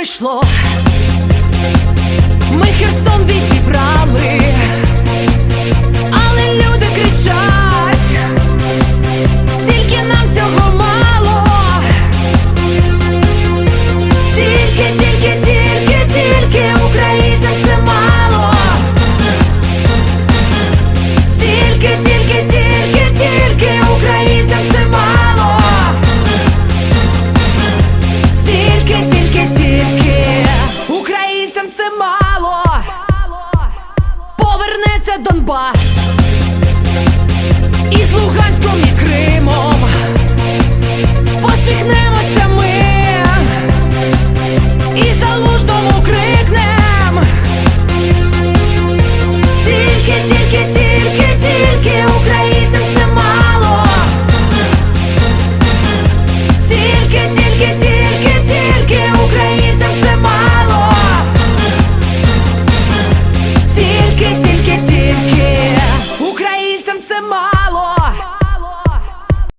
прийшло, ми Херсон відібрали, але люди кричать, тільки нам цього мало, тільки, тільки, тільки, тільки українцям це мало, тільки, тільки, тільки. повернеться Донбас. am